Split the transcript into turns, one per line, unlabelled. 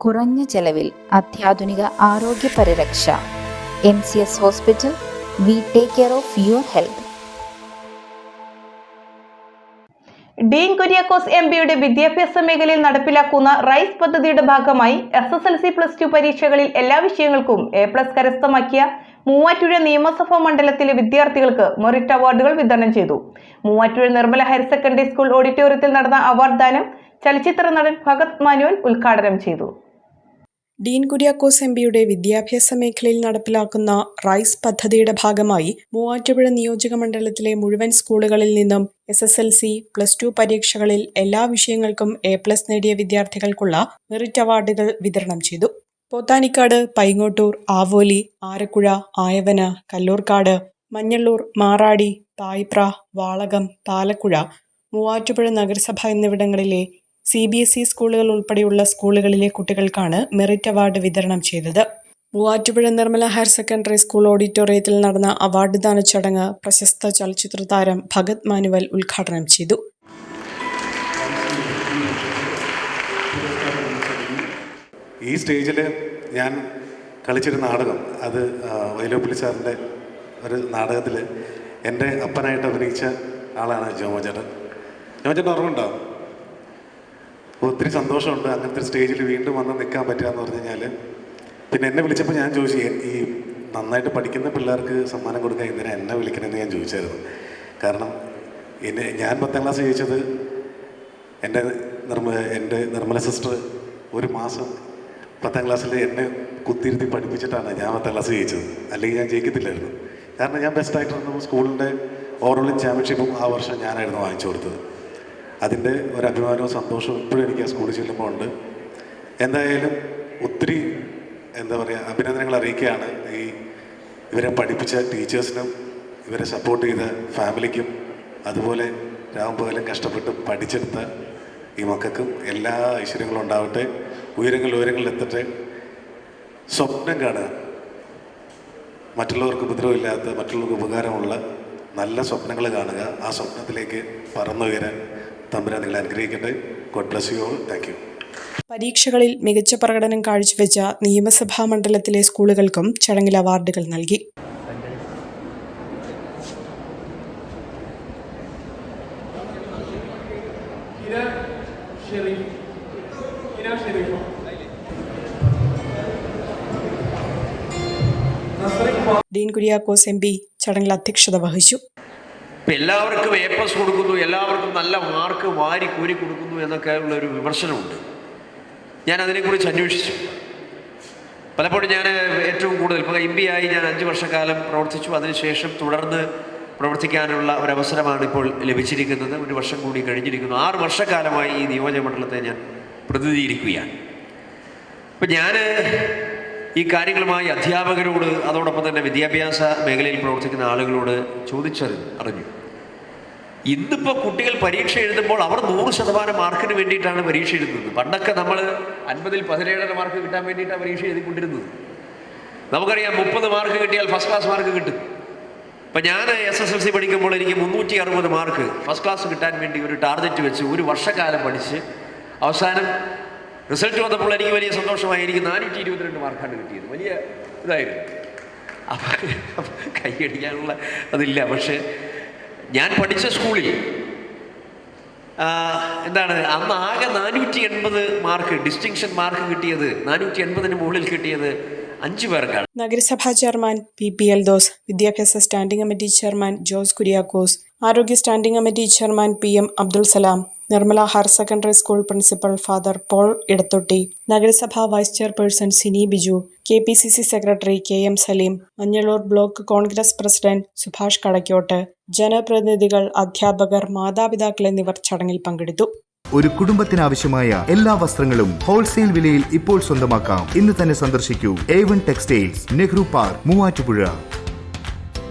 കുറഞ്ഞ ചെലവിൽ അത്യാധുനിക ആരോഗ്യ പരിരക്ഷ. M C S hospital we take care of your health
Dean Kuriakose M പിയുടെ വിദ്യാഭ്യാസ മേഖലയിൽ നടപ്പിലാക്കുന്ന റൈസ് പദ്ധതിയുടെ ഭാഗമായി S S L C plus two പരീക്ഷകളിൽ എല്ലാ വിഷയങ്ങൾക്കും എ പ്ലസ് കരസ്ഥമാക്കിയ മൂവാറ്റുഴ നിയമസഭാ മണ്ഡലത്തിലെ വിദ്യാർത്ഥികൾക്ക് മെറിറ്റ് അവാർഡുകൾ വിതരണം ചെയ്തു. Muvattupuzha Nirmala higher secondary school ഓഡിറ്റോറിയത്തിൽ നടന്ന അവാർഡ് ദാനം ചലച്ചിത്ര നടൻ ഭഗത് മാനുവൽ ഉദ്ഘാടനം ചെയ്തു.
ഡീൻ കുര്യാക്കോസ് എം പിയുടെ വിദ്യാഭ്യാസ മേഖലയിൽ നടപ്പിലാക്കുന്ന റൈസ് പദ്ധതിയുടെ ഭാഗമായി മൂവാറ്റുപുഴ നിയോജക മണ്ഡലത്തിലെ മുഴുവൻ സ്കൂളുകളിൽ നിന്നും S S L C plus two പരീക്ഷകളിൽ എല്ലാ വിഷയങ്ങൾക്കും എ പ്ലസ് നേടിയ വിദ്യാർത്ഥികൾക്കുള്ള മെറിറ്റ് അവാർഡുകൾ വിതരണം ചെയ്തു. പോത്താനിക്കാട് പൈങ്ങോട്ടൂർ ആവോലി ആരക്കുഴ ആയവന കല്ലൂർക്കാട് മഞ്ഞള്ളൂർ മാറാടി തായിപ്ര വാളകം പാലക്കുഴ മൂവാറ്റുപുഴ നഗരസഭ എന്നിവിടങ്ങളിലെ സി ബി എസ് ഇ സ്കൂളുകൾ ഉൾപ്പെടെയുള്ള സ്കൂളുകളിലെ കുട്ടികൾക്കാണ് മെറിറ്റ് അവാർഡ് വിതരണം ചെയ്തത്. Muvattupuzha Nirmala higher secondary school ഓഡിറ്റോറിയത്തിൽ നടന്ന അവാർഡ് ദാന ചടങ്ങ് പ്രശസ്ത ചലച്ചിത്ര താരം ഭഗത് മാനുവൽ ഉദ്ഘാടനം ചെയ്തു.
ഈ സ്റ്റേജിൽ ഞാൻ കളിച്ചൊരു നാടകം അത് വൈലോപ്പിള്ളി സാറിന്റെ ഒരു നാടകത്തിൽ എന്റെ അപ്പനായിട്ട് അഭിനയിച്ച ആളാണ് ജോമോചേട്ടൻ. ജോമോചേട്ടൻ ഓർമ്മയുണ്ടാവും ഒത്തിരി സന്തോഷമുണ്ട്. അങ്ങനത്തെ സ്റ്റേജിൽ വീണ്ടും വന്ന് നിൽക്കാൻ പറ്റുക എന്ന് പറഞ്ഞു കഴിഞ്ഞാൽ പിന്നെ എന്നെ വിളിച്ചപ്പോൾ ഞാൻ ചോദിച്ചു ഈ നന്നായിട്ട് പഠിക്കുന്ന പിള്ളേർക്ക് സമ്മാനം കൊടുക്കാൻ എന്തിനാ എന്നെ വിളിക്കണമെന്ന് ഞാൻ ചോദിച്ചായിരുന്നു. കാരണം എന്നെ ഞാൻ പത്താം ക്ലാസ് ജയിച്ചത് എന്റെ നിർമ്മ എന്റെ നിർമ്മല സിസ്റ്റർ ഒരു മാസം പത്താം ക്ലാസ്സിൽ എന്നെ കുത്തിരുത്തി പഠിപ്പിച്ചിട്ടാണ് ഞാൻ പത്താം ക്ലാസ് ജയിച്ചത് അല്ലെങ്കിൽ ഞാൻ ജയിക്കത്തില്ലായിരുന്നു. കാരണം ഞാൻ ബെസ്റ്റ് ആയിട്ട് സ്കൂളിന്റെ ഓവറോളിങ് ചാമ്പ്യൻഷിപ്പും ആ വർഷം ഞാനായിരുന്നു വാങ്ങിച്ചു കൊടുത്തത്. അതിന്റെ ഒരു അഭിമാനവും സന്തോഷവും ഇപ്പോഴും എനിക്ക് ആ സ്കൂളിൽ ചെല്ലുമ്പോൾ ഉണ്ട്. എന്തായാലും ഒത്തിരി എന്താ പറയുക അഭിനന്ദനങ്ങൾ അറിയിക്കുകയാണ് ഈ ഇവരെ പഠിപ്പിച്ച ടീച്ചേഴ്സിനും ഇവരെ സപ്പോർട്ട് ചെയ്ത ഫാമിലിക്കും അതുപോലെ രാമപകലും കഷ്ടപ്പെട്ട് പഠിച്ചെടുത്ത ഈ മക്കൾക്കും എല്ലാ ഐശ്വര്യങ്ങളും ഉണ്ടാവട്ടെ ഉയരങ്ങൾ ഉയരങ്ങളിൽ എത്തട്ടെ. സ്വപ്നം കാണുക. മറ്റുള്ളവർക്ക് ഉപദ്രവമില്ലാത്ത മറ്റുള്ളവർക്ക് ഉപകാരമുള്ള നല്ല സ്വപ്നങ്ങൾ കാണുക. ആ സ്വപ്നത്തിലേക്ക് പറന്നുയരാൻ തമ്പുരാൻ നിങ്ങൾ അനുഗ്രഹിക്കട്ടെ. God bless you all thank you
പരീക്ഷകളിൽ മികച്ച പ്രകടനം കാഴ്ചവെച്ച നിയമസഭാ മണ്ഡലത്തിലെ സ്കൂളുകൾക്കും ചടങ്ങിൽ അവാർഡുകൾ നൽകി. ഡീൻ കുര്യാക്കോസ് എം പി ചടങ്ങിൽ അധ്യക്ഷത വഹിച്ചു.
ഇപ്പം എല്ലാവർക്കും എ പ്ലസ് കൊടുക്കുന്നു എല്ലാവർക്കും നല്ല മാർക്ക് വാരി കോരി കൊടുക്കുന്നു എന്നൊക്കെ ഉള്ളൊരു വിമർശനമുണ്ട്. ഞാൻ അതിനെക്കുറിച്ച് അന്വേഷിച്ചു. പലപ്പോഴും ഞാൻ ഏറ്റവും കൂടുതൽ ഇപ്പോൾ എം ആയി ഞാൻ അഞ്ച് വർഷക്കാലം പ്രവർത്തിച്ചു. അതിനുശേഷം തുടർന്ന് പ്രവർത്തിക്കാനുള്ള ഒരവസരമാണ് ഇപ്പോൾ ലഭിച്ചിരിക്കുന്നത്. ഒരു വർഷം കൂടി കഴിഞ്ഞിരിക്കുന്നു. ആറ് വർഷക്കാലമായി ഈ നിയോജകമണ്ഡലത്തെ ഞാൻ പ്രതിനിധീകരിക്കുകയാണ്. അപ്പം ഞാൻ ഈ കാര്യങ്ങളുമായി അധ്യാപകരോട് അതോടൊപ്പം തന്നെ വിദ്യാഭ്യാസ മേഖലയിൽ പ്രവർത്തിക്കുന്ന ആളുകളോട് ചോദിച്ചറിഞ്ഞു. അറിഞ്ഞു. ഇന്നിപ്പോൾ കുട്ടികൾ പരീക്ഷ എഴുതുമ്പോൾ അവർ നൂറ് ശതമാനം മാർക്കിന് വേണ്ടിയിട്ടാണ് പരീക്ഷ എഴുതുന്നത്. പണ്ടൊക്കെ നമ്മൾ അൻപതിൽ പതിനേഴര മാർക്ക് കിട്ടാൻ വേണ്ടിയിട്ടാണ് പരീക്ഷ എഴുതിക്കൊണ്ടിരുന്നത്. നമുക്കറിയാം മുപ്പത് മാർക്ക് കിട്ടിയാൽ ഫസ്റ്റ് ക്ലാസ് മാർക്ക് കിട്ടും. ഇപ്പം ഞാൻ എസ് എസ് എൽ സി പഠിക്കുമ്പോൾ എനിക്ക് മുന്നൂറ്റി അറുപത് മാർക്ക് ഫസ്റ്റ് ക്ലാസ് കിട്ടാൻ വേണ്ടി ഒരു ടാർഗറ്റ് വെച്ച് ഒരു വർഷക്കാലം പഠിച്ച് അവസാനം റിസൾട്ട് വന്നപ്പോൾ എനിക്ക് വലിയ സന്തോഷമായി എനിക്ക് നാനൂറ്റി ഇരുപത്തിരണ്ട് മാർക്കാണ് കിട്ടിയത്. വലിയ ഇതായിരുന്നു. അപ്പം കൈയടിക്കാനുള്ള അതില്ല. പക്ഷേ ഞാൻ പഠിച്ച സ്കൂളിൽ എന്താണ് അന്ന് ആകെ നാനൂറ്റി എൺപത് മാർക്ക് ഡിസ്റ്റിങ്ഷൻ മാർക്ക് കിട്ടിയത് നാനൂറ്റി എൺപതിന് മുകളിൽ കിട്ടിയത് അഞ്ചു പേർക്കാണ്.
നഗരസഭാ chairman P P Eldhose വിദ്യാഭ്യാസ standing committee chairman Jose Kuriakose ആരോഗ്യ standing committee chairman P M Abdul Salam Nirmala higher secondary school principal father Paul Edathotti നഗരസഭാ vice chairperson Sini Biju K P C C secretary K M Salim Manjalloor block Congress president Subhash Kadakkot ജനപ്രതിനിധികൾ അധ്യാപകർ മാതാപിതാക്കൾ എന്നിവർ ചടങ്ങിൽ പങ്കെടുത്തു.
ഒരു കുടുംബത്തിനാവശ്യമായ എല്ലാ വസ്ത്രങ്ങളും ഹോൾസെയിൽ വിലയിൽ ഇപ്പോൾ സ്വന്തമാക്കാം. ഇന്ന് തന്നെ സന്ദർശിക്കൂ. A one textiles Nehru park Muvattupuzha.